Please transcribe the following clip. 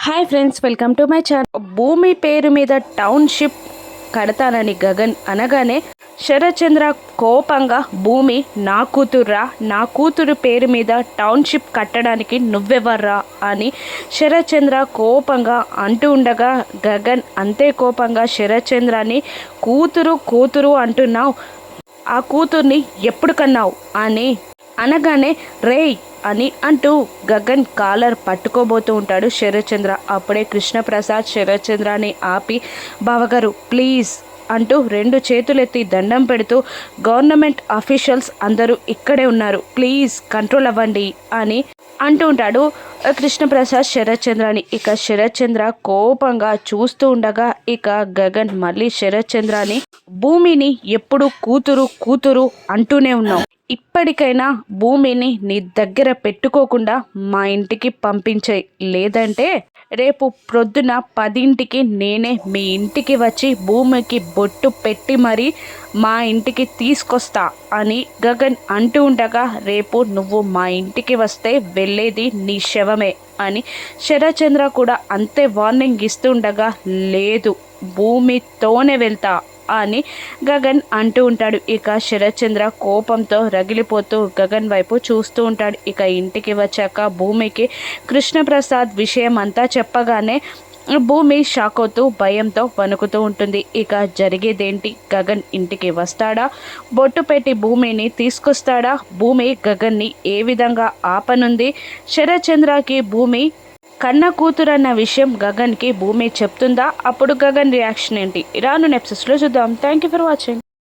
Hi friends welcome to my channel. భూమి పేరు మీద టౌన్షిప్ కడతానని గగన్ అనగానే శరత్చంద్ర కోపంగా భూమి నా కూతుర్రా నా కూతురు పేరు మీద టౌన్షిప్ కట్టడానికి నువ్వెవర్రా అని శరత్చంద్ర కోపంగా అంటూ ఉండగా గగన్ అంతే కోపంగా శరత్చంద్రని కూతురు కూతురు అంటున్నావు. ఆ కూతుర్ని ఎప్పుడు కన్నావు? అని అనగానే రేయ్ అని అంటూ గగన్ కాలర్ పట్టుకోబోతూ ఉంటాడు శరత్చంద్ర. అప్పుడే కృష్ణప్రసాద్ శరత్చంద్రని ఆపి బావగారు ప్లీజ్ అంటూ రెండు చేతులెత్తి దండం పెడుతూ గవర్నమెంట్ అఫీషియల్స్ అందరూ ఇక్కడే ఉన్నారు ప్లీజ్ కంట్రోల్ అవ్వండి అని అంటూ ఉంటాడు కృష్ణప్రసాద్ శరత్చంద్రని. ఇక శరత్చంద్ర కోపంగా చూస్తూ ఉండగా ఇక గగన్ మళ్ళీ శరత్చంద్రని భూమిని ఎప్పుడు కూతురు కూతురు అంటూనే ఉన్నావు ఇప్పటికైనా భూమిని నీ దగ్గర పెట్టుకోకుండా మా ఇంటికి పంపించేయి. లేదంటే రేపు ప్రొద్దున పదింటికి నేనే మీ ఇంటికి వచ్చి భూమికి బొట్టు పెట్టి మరీ మా ఇంటికి తీసుకొస్తా అని గగన్ అంటూ ఉండగా రేపు నువ్వు మా ఇంటికి వస్తే వెళ్ళేది నీ శవమే అని శరచంద్ర కూడా అంతే వార్నింగ్ ఇస్తుండగా లేదు భూమితోనే వెళ్తా అని గగన్ అంటూ ఉంటాడు. ఇక శరత్చంద్ర కోపంతో రగిలిపోతూ గగన్ వైపు చూస్తూ ఉంటాడు. ఇక ఇంటికి వచ్చాక భూమికి కృష్ణప్రసాద్ విషయం అంతా చెప్పగానే భూమి షాక్ అవుతూ భయంతో వణుకుతూ ఉంటుంది. ఇక జరిగేదేంటి? గగన్ ఇంటికి వస్తాడా? బొట్టు పెట్టి భూమిని తీసుకొస్తాడా? భూమి గగన్ని ఏ విధంగా ఆపనుంది? శరత్చంద్రకి భూమి కన్న కూతురు అన్న విషయం గగన్కి భూమి చెప్తుందా? అప్పుడు గగన్ రియాక్షన్ ఏంటి? రాను నెప్సెస్లో చూద్దాం. Thank you for watching